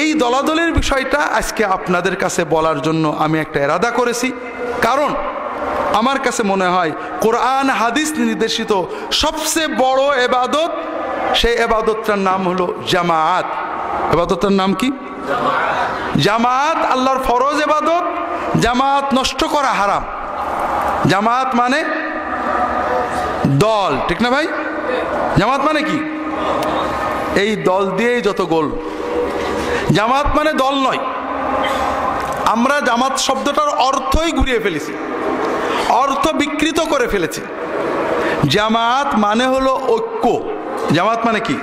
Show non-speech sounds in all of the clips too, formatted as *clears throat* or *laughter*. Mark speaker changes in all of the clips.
Speaker 1: এই দলাদলের বিষয়টা আজকে আপনাদের কাছে বলার জন্য আমি একটা এরাদা করেছি। কারণ আমার কাছে মনে হয় কোরআন, হাদিস নির্দেশিত সবচেয়ে বড় এবাদত, সেই এবাদতটার নাম হলো জামায়াত এবাদতটার নাম কি? জামাত আল্লাহর ফরজ এবাদত জামাত নষ্ট করা হারাম। জামাত মানে দল, ঠিক না ভাই? জামাত মানে কি? এই দল দিয়েই যত গোল। জামাত মানে দল নয়। আমরা জামাত শব্দটার অর্থই ঘুরিয়ে ফেলেছি। অর্থ বিকৃত করে ফেলেছি। জামাত মানে হলো ঐক্য। জামাত মানে কি?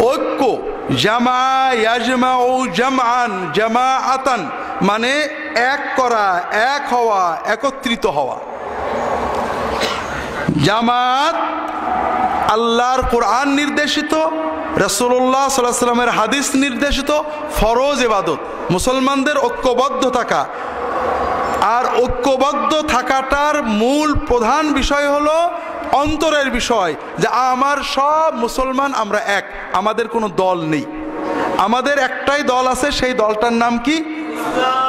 Speaker 1: ঐক্য। জামা ইয়াজমা ও জামান মানে এক করা, এক হওয়া, একত্রিত হওয়া। জামাত আল্লাহর কোরআন নির্দেশিত রসুল্লাহ সাল্লামের হাদিস নির্দেশিত ফরজ এবাদত মুসলমানদের ঐক্যবদ্ধ থাকা। আর ঐক্যবদ্ধ থাকাটার মূল প্রধান বিষয় হলো অন্তরের বিষয় যে আমার সব মুসলমান আমরা এক, আমাদের কোনো দল নেই। আমাদের একটাই দল আছে, সেই দলটার নাম কি?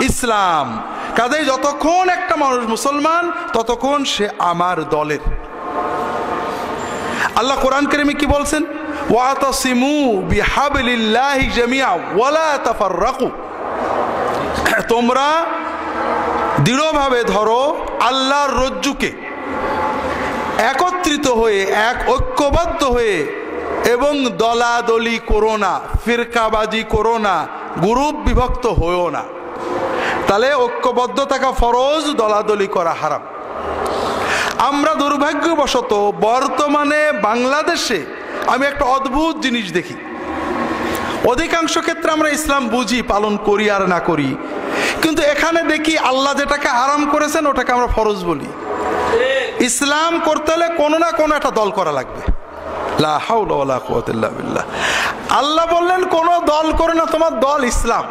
Speaker 1: ইসলাম। কাজেই যতক্ষণ একটা মানুষ মুসলমান, ততক্ষণ সে আমার দলের। আল্লাহ কোরআন করিমে কি বলছেন? ওয়াতাসিমু বিহাবিলিল্লাহি জামিয়া ওয়ালা তাফাররাকু। তোমরা দৃঢ়ভাবে ধরো আল্লাহর রজ্জুকে, একত্রিত হয়ে, এক ঐক্যবদ্ধ হয়ে এবং দলাদলি করো না, ফিরকাবাজি করো না গ্রুপ বিভক্ত হয়েও না। তাহলে ঐক্যবদ্ধ থাকা ফরজ, দলাদলি করা হারাম। আমরা দুর্ভাগ্যবশত বর্তমানে বাংলাদেশে আমি একটা অদ্ভুত জিনিস দেখি। অধিকাংশ ক্ষেত্রে আমরা ইসলাম বুঝি, পালন করি আর না করি। কিন্তু এখানে দেখি আল্লাহ যেটাকে আরাম করেছেন, ওটাকে আমরা ফরজ বলি। ইসলাম করতে হলে কোনো না কোনো একটা দল করা লাগবে। আল্লাহ বললেন, কোনো দল করে না, তোমার দল ইসলাম।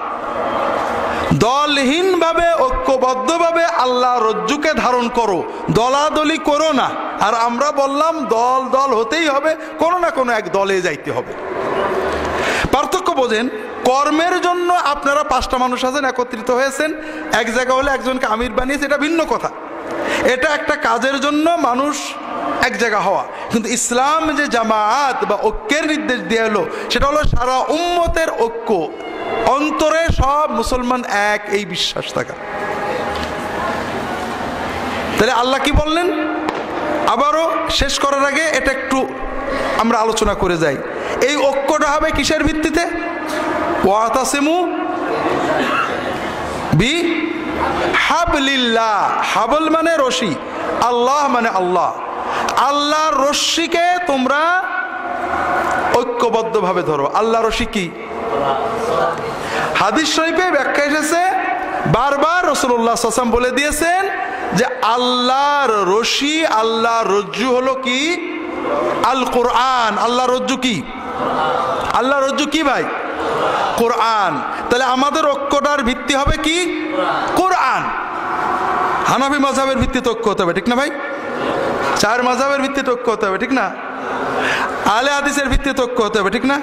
Speaker 1: দলহীনভাবে, ঐক্যবদ্ধভাবে আল্লাহ রজ্জুকে ধারণ করো। দলাদলি করো না। আর আমরা বললাম, দল দল হতেই হবে, কোনো না কোনো এক দলে যাইতে হবে। পার্থক্য বোঝেন, কর্মের জন্য আপনারা পাঁচটা মানুষ আছেন, একত্রিত হয়েছেন। এক জায়গা হলে একজনকে আমির বানিয়েছে এটা ভিন্ন কথা। এটা একটা কাজের জন্য মানুষ এক জায়গা হওয়া। কিন্তু ইসলাম যে জামায়াত বা ঐক্যের নির্দেশ দেওয়া হলো, সেটা হলো সারা উম্মতের ঐক্য। অন্তরে সব মুসলমান এক, এই বিশ্বাস থাকা। তাহলে আল্লাহ কি বললেন? আবারও শেষ করার আগে এটা একটু আমরা আলোচনা করে যাই। এই ঐক্যটা হবে কিসের ভিত্তিতে? ওয়াতাসিমু বি হাবলিল্লাহ। হাবল মানে রশি, আল্লাহ মানে আল্লাহ। আল্লাহর রশ্মিকে তোমরা ঐক্যবদ্ধভাবে ধরো। আল্লাহ রশি কি? হাদিস শরীফে ব্যাখ্যা এসেছে, বারবার রসুল্লাহ সাসাম বলে দিয়েছেন যে আল্লাহর রশি আল্লাহ রজ্জু হলো কি? আল কোরআন আল্লাহ রজ্জু কি? আল্লাহ রজ্জু কি ভাই? কোরআন। তাহলে আমাদের ঐক্যটার ভিত্তি হবে কি? কোরআন। হানাফি মাঝাবের ভিত্তিতে ঐক্য হতে হবে, ঠিক না ভাই? চার মাঝাবের ভিত্তিতে ঐক্য হতে হবে, ঠিক না? আলে হাদিসের ভিত্তিতে ঐক্য হতে হবে, ঠিক না?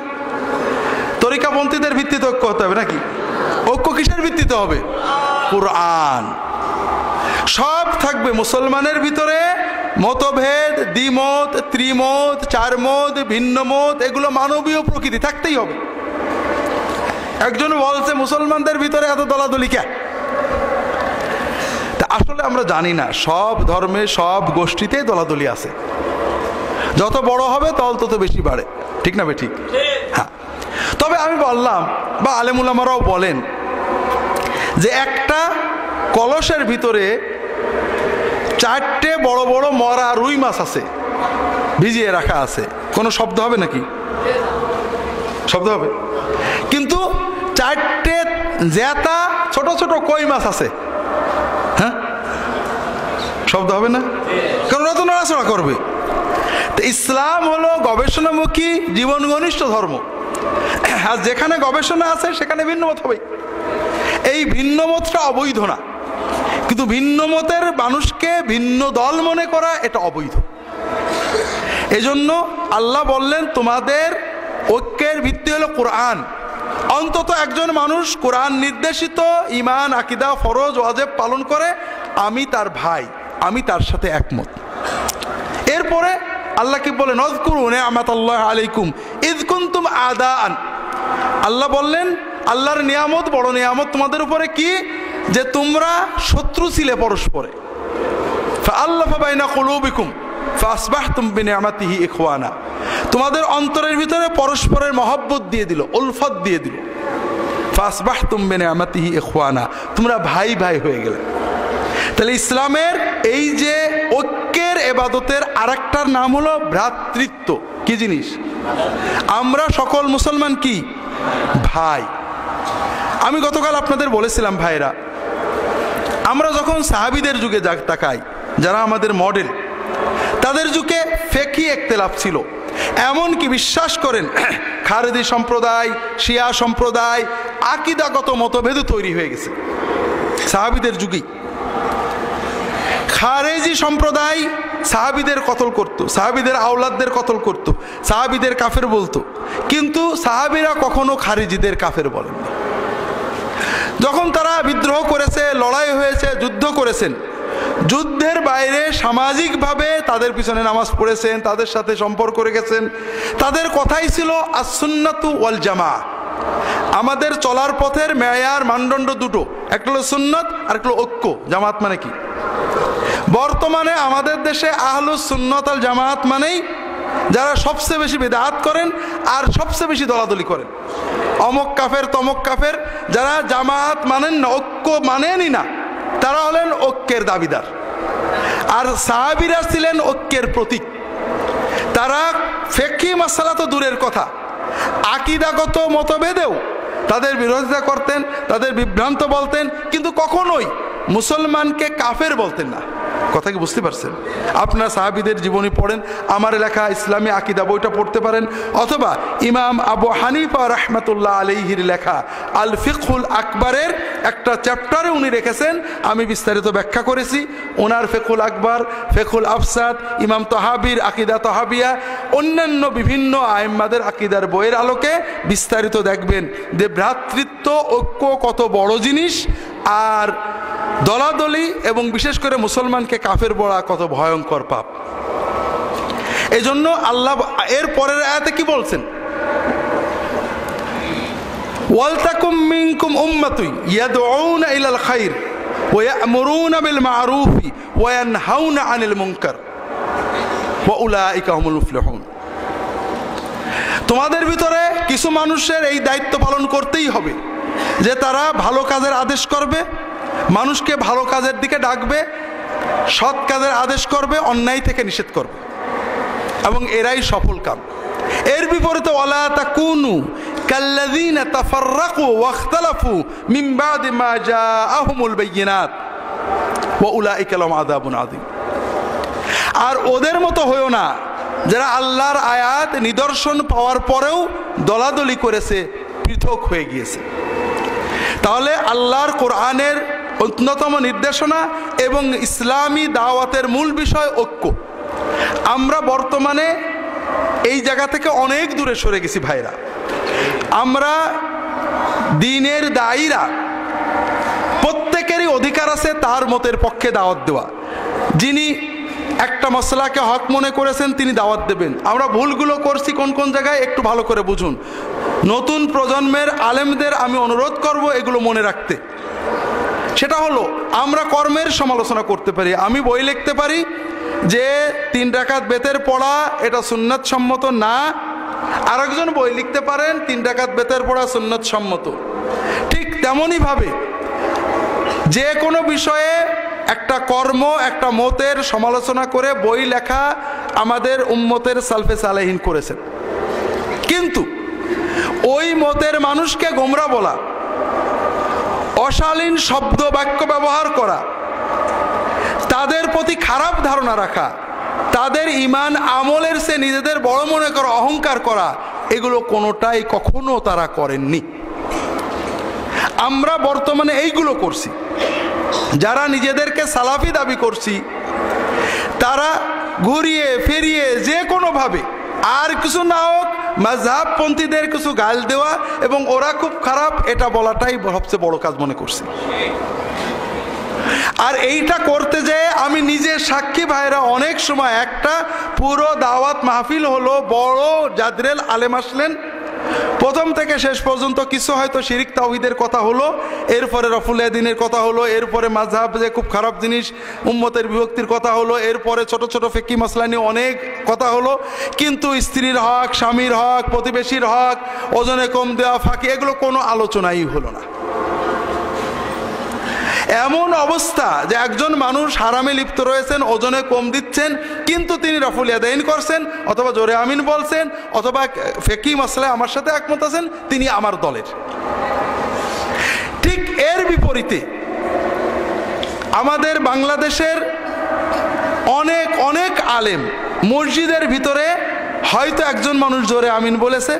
Speaker 1: তরিকাপন্থীদের ভিত্তিতে ঐক্য হতে হবে নাকি? ঐক্য কিসের ভিত্তিতে হবে? কোরআন। সব থাকবে মুসলমানের ভিতরে মতভেদ দ্বিমত ত্রিমত চারমত ভিন্ন মত এগুলো মানবীয় প্রকৃতি থাকতেই হবে। একজন বলছে মুসলমানদের ভিতরে এত দলাদলি কে? আসলে আমরা জানি না সব ধর্মে সব গোষ্ঠীতে দলাদলি আছে। যত বড় হবে দল তত বেশি বাড়ে। ঠিক না বে ঠিক। হ্যাঁ। তবে আমি বললাম, বা আলেমুলামারাও বলেন যে একটা কলসের ভিতরে চারটে বড় বড় মরা রুই মাছ আছে, ভিজিয়ে রাখা আছে। কোনো শব্দ হবে নাকি? শব্দ হবে। কিন্তু চারটে জেতা ছোট ছোট কই মাছ আছে। হ্যাঁ? শব্দ হবে না? কারণ ওরা তো নড়াচড়া করবে। তো ইসলাম হলো গবেষণামুখী জীবন ঘনিষ্ঠ ধর্ম। আর যেখানে গবেষণা আছে, সেখানে ভিন্ন মত হবে। এই ভিন্ন মতটা অবৈধ না। কিন্তু ভিন্ন মতের মানুষকে ভিন্ন দল মনে করা এটা অবৈধ। এজন্য আল্লাহ বললেন, তোমাদের ঐক্যের ভিত্তি হলো কোরআন। অন্তত একজন মানুষ কোরআন নির্দেশিত ইমান আকিদা, ফরজ, ওয়াজেব পালন করে, আমি তার ভাই, আমি তার সাথে একমত। এরপরে আল্লাহ কি বলে নজকুরুন আমাত আল্লাহ আলাইকুম কুনতুম আদান আল্লাহ বললেন, আল্লাহর নিয়ামত বড় নিয়ামত তোমাদের উপরে কি? যে তোমরা শত্রু ছিলে পরস্পরে। ইখওয়ানা। তোমাদের অন্তরের ভিতরে পরস্পরের মহব্বত দিয়ে দিল, উলফত দিয়ে দিল। ফাসবাহতুম বিনিয়ামাতিহি ইখওয়ানা। তোমরা ভাই ভাই হয়ে গেলে। তাহলে ইসলামের এই যে ঐক্যের এবাদতের আরেকটার নাম হলো ভ্রাতৃত্ব। কি জিনিস? আমরা সকল মুসলমান কি? ভাই। আমি গতকাল আপনাদের বলেছিলাম ভাইরা আমরা যখন সাহাবিদের যুগে যাক তাকাই, যারা আমাদের মডেল তাদের যুগে ফেকি একতেলাফ ছিল। এমন কি বিশ্বাস করেন *clears throat* খারেদি সম্প্রদায়, শিয়া সম্প্রদায়, আকিদাগত মতভেদ তৈরি হয়ে গেছে। সাহাবিদের যুগেই। খারেজি সম্প্রদায় সাহাবিদের কতল করত, সাহাবিদের আওলাদদের কতল করত, সাহাবিদের কাফের বলতো। কিন্তু সাহাবিরা কখনো খারিজিদের কাফের বলেন যখন তারা বিদ্রোহ করেছে, লড়াই হয়েছে, যুদ্ধ করেছেন, যুদ্ধের বাইরে সামাজিকভাবে তাদের পিছনে নামাজ পড়েছেন, তাদের সাথে সম্পর্ক রেখেছেন। তাদের কথাই ছিল আসুন্নাতু ওয়াল জামা আমাদের চলার পথের মেয়ার মানদণ্ড দুটো একটা হলো সুন্নত আর একটা ঐক্য। জামাত মানে কি? বর্তমানে আমাদের দেশে আহলুস সুন্নত আল জামাত মানেই যারা সবচেয়ে বেশি বেদাহাত করেন আর সবচেয়ে বেশি দলাদলি করেন। অমক কাফের, তমক কাফের, যারা জামাত মানেন না, ঐক্য মানেনই না, তারা হলেন ঐক্যের দাবিদার। আর সাহাবিরা ছিলেন ঐক্যের প্রতীক। তারা ফেকি মশালা তো দূরের কথা, আকিদাগত মতভেদেও তাদের বিরোধিতা করতেন, তাদের বিভ্রান্ত বলতেন, কিন্তু কখনোই মুসলমানকে কাফের বলতেন না। কথা কি বুঝতে পারছেন? আপনারা সাহাবিদের জীবনী পড়েন, আমার লেখা ইসলামী আকিদা বইটা পড়তে পারেন, অথবা ইমাম আবু হানিফা রহমতুল্লাহ আলিহির লেখা আল ফিকুল আকবরের একটা চ্যাপ্টারে উনি রেখেছেন, আমি বিস্তারিত ব্যাখ্যা করেছি। ওনার ফেকুল আকবর ফেকুল আফসাদ, ইমাম তহাবির আকিদা তহাবিয়া, অন্যান্য বিভিন্ন আইম্মাদের আকিদার বইয়ের আলোকে বিস্তারিত দেখবেন। যে ভ্রাতৃত্ব ঐক্য কত বড় জিনিস, আর দলাদলি এবং বিশেষ করে মুসলমানকে কাফের বড়া কত ভয়ঙ্কর পাপ। এই জন্য আল্লাহ এর পরের আয়াতে কি বলছেন? খাইর ওয়া বিল আনিল তোমাদের ভিতরে কিছু মানুষের এই দায়িত্ব পালন করতেই হবে যে তারা ভালো কাজের আদেশ করবে মানুষকে ভালো কাজের দিকে ডাকবে, সৎ কাজের আদেশ করবে, অন্যায় থেকে নিষেধ করবে। এবং এরাই সফল কাম। এর বিপরীতে ওলা কুনু ওয়াখতালাফু আর ওদের মতো হয়েও না যারা আল্লাহর আয়াত নিদর্শন পাওয়ার পরেও দলাদলি করেছে, পৃথক হয়ে গিয়েছে। তাহলে আল্লাহর কোরআনের অন্যতম নির্দেশনা এবং ইসলামী দাওয়াতের মূল বিষয় ঐক্য। আমরা বর্তমানে এই জায়গা থেকে অনেক দূরে সরে গেছি ভাইরা। আমরা দিনের দায়ীরা, প্রত্যেকেরই অধিকার আছে তার মতের পক্ষে দাওয়াত দেওয়া। যিনি একটা মশলাকে হক মনে করেছেন, তিনি দাওয়াত দেবেন। আমরা ভুলগুলো করছি কোন কোন জায়গায় একটু ভালো করে বুঝুন। নতুন প্রজন্মের আলেমদের আমি অনুরোধ করব এগুলো মনে রাখতে। সেটা হলো, আমরা কর্মের সমালোচনা করতে পারি। আমি বই লিখতে পারি যে, তিন ডাকাত বেতের পড়া, এটা সুন্নাত সম্মত না। আরেকজন বই লিখতে পারেন, তিন ডাকাত বেতের পড়া সুন্নত সম্মত ঠিক তেমনইভাবে যে কোনো বিষয়ে একটা কর্ম, একটা মতের সমালোচনা করে বই লেখা আমাদের উম্মতের সালফে সালেহীন করেছেন কিন্তু ওই মতের মানুষকে গোমরা বলা অশালীন শব্দ বাক্য ব্যবহার করা, তাদের প্রতি খারাপ ধারণা রাখা, তাদের ইমান আমলের সে নিজেদের বড় মনে করা, অহংকার করা, এগুলো কোনোটাই কখনো তারা করেননি। আমরা বর্তমানে এইগুলো করছি। যারা নিজেদেরকে সালাফি দাবি করছি, তারা ঘুরিয়ে, ফিরিয়ে যে কোনোভাবে আর কিছু না হোক মাঝহাবপন্থীদের কিছু গাল দেওয়া এবং ওরা খুব খারাপ, এটা বলাটাই সবচেয়ে বড় কাজ মনে করছে। আর এইটা করতে যে আমি নিজে সাক্ষী ভাইরা অনেক সময় একটা পুরো দাওয়াত মাহফিল হলো বড় জাদরেল আলেম আসলেন প্রথম থেকে শেষ পর্যন্ত কিছু হয়তো শিরিক তাওহিদের কথা হলো, এরপরে রফুল এদিনের কথা হলো, এরপরে মাঝহাব যে খুব খারাপ জিনিস, উম্মতের বিভক্তির কথা হলো, এরপরে ছোট ছোট ফেকি মশলা নিয়ে অনেক কথা হলো, কিন্তু স্ত্রীর হক, স্বামীর হক, প্রতিবেশীর হক, ওজনে কম দেওয়া ফাঁকি, এগুলো কোনো আলোচনাই হলো না। এমন অবস্থা যে একজন মানুষ হারামে লিপ্ত রয়েছেন, ওজনে কম দিচ্ছেন, কিন্তু তিনি রফুলিয়া দেন করছেন, অথবা জোরে আমিন বলছেন, অথবা ফেকি মশলায় আমার সাথে একমত আছেন, তিনি আমার দলের। ঠিক এর বিপরীতে আমাদের বাংলাদেশের অনেক অনেক আলেম মসজিদের ভিতরে হয়তো একজন মানুষ জোরে আমিন বলেছে,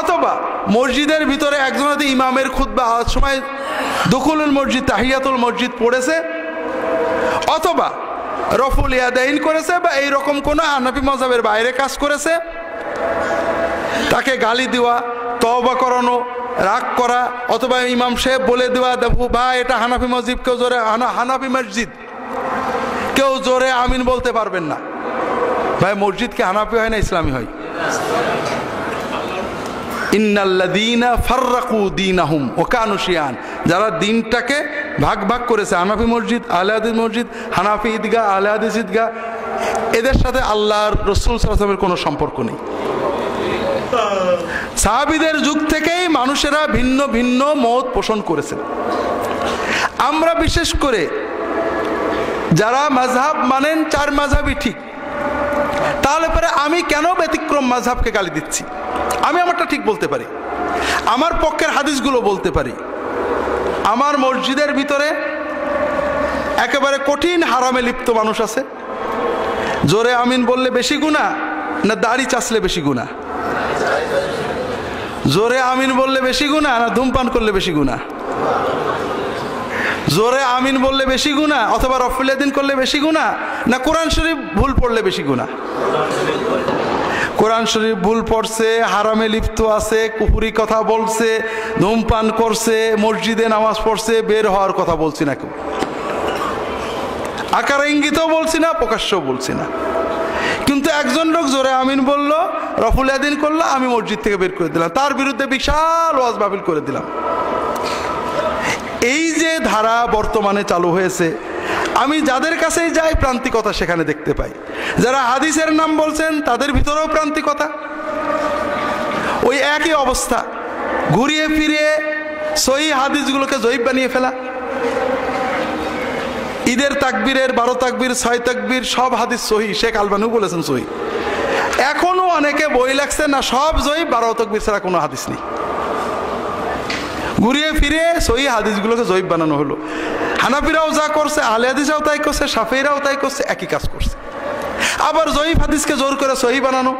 Speaker 1: অথবা মসজিদের ভিতরে একজন ইমামের খুদ্া সময় দখুলুল মসজিদ, তাহিয়াতুল মসজিদ পড়েছে, অথবা রফুল ইয়াদাইন করেছে বা এইরকম কোনো হানাফি মজাবের বাইরে কাজ করেছে, তাকে গালি দেওয়া তবা করানো, রাগ করা, অথবা ইমাম সাহেব বলে দেওয়া, দেখো ভাই, এটা হানাফি মসজিদ, কেউ জোরে হানাফি মসজিদ, কেউ জোরে আমিন বলতে পারবেন না। ভাই মসজিদ কি হানাফি হয় না, ইসলামী হয়? ইন্নাল্লা ইন্নাল্লাদিনা ফার্রাকু দিনাহুম ওকানুশিয়ান যারা দিনটাকে ভাগ ভাগ করেছে, হানাফি মসজিদ আলহাদিস মসজিদ, হানাফি ঈদগাহ আলহাদিস ঈদগাহ, এদের সাথে আল্লাহর রসুল সালামের কোনো সম্পর্ক নেই। সাহাবিদের যুগ থেকেই মানুষেরা ভিন্ন ভিন্ন মত পোষণ করেছেন। আমরা বিশেষ করে যারা মাঝহাব মানেন চার মাঝহাবই ঠিক, তাহলে পরে আমি কেন ব্যতিক্রম মাঝহাবকে গালি দিচ্ছি? আমি আমারটা ঠিক বলতে পারি। আমার পক্ষের হাদিসগুলো বলতে পারি। আমার মসজিদের ভিতরে একেবারে কঠিন হারামে লিপ্ত মানুষ আছে। জোরে আমিন বললে বেশি গুণা, না দাড়ি চাষলে বেশি গুণা? জোরে আমিন বললে বেশি গুণা, না ধূমপান করলে বেশি গুণা? জোরে আমিন বললে বেশি গুণা, অথবা রফুল্লাদিন করলে বেশি গুণা, না কোরআন শরীফ ভুল পড়লে বেশি গুণা? কোরআন শরীফ ভুল পড়ছে, হারামে লিপ্ত আছে কুপুরি কথা বলছে, ধূমপান করছে, মসজিদে নামাজ পড়ছে, বের হওয়ার কথা বলছি না কেউ। আকার ইঙ্গিতও বলছি না, প্রকাশ্যও বলছি না। কিন্তু একজন লোক জোরে আমিন বলল, রফুল আদিন করল, আমি মসজিদ থেকে বের করে দিলাম। তার বিরুদ্ধে বিশাল ওয়াজ বাবিল করে দিলাম। এই যে ধারা বর্তমানে চালু হয়েছে, আমি যাদের কাছেই যাই প্রান্তিকতা সেখানে দেখতে পাই। যারা হাদিসের নাম বলছেন, তাদের ভিতরেও প্রান্তিকতা। ওই একই অবস্থা। ঘুরিয়ে ফিরিয়ে সহি হাদিসগুলোকে জৈব বানিয়ে ফেলা। ঈদের তাকবীরের, বারো তাকবীর, ছয় তাকবীর, সব হাদিস সহি। শেখ আলবানু বলেছেন সহি। এখনও অনেকে বই লাগছে না, সব জয়ী বারো তাকবীর ছাড়া কোনো হাদিস নেই। ঘুরিয়ে ফিরে সহি হাদিসগুলোকে জৈব বানানো হলো। হানাফিরাও যা করছে আলে হাদিসাও তাই করছে সাফেরাও তাই করছে, একই কাজ করছে। আবার জয়ীফ হাদিসকে জোর করে সহি বানানো।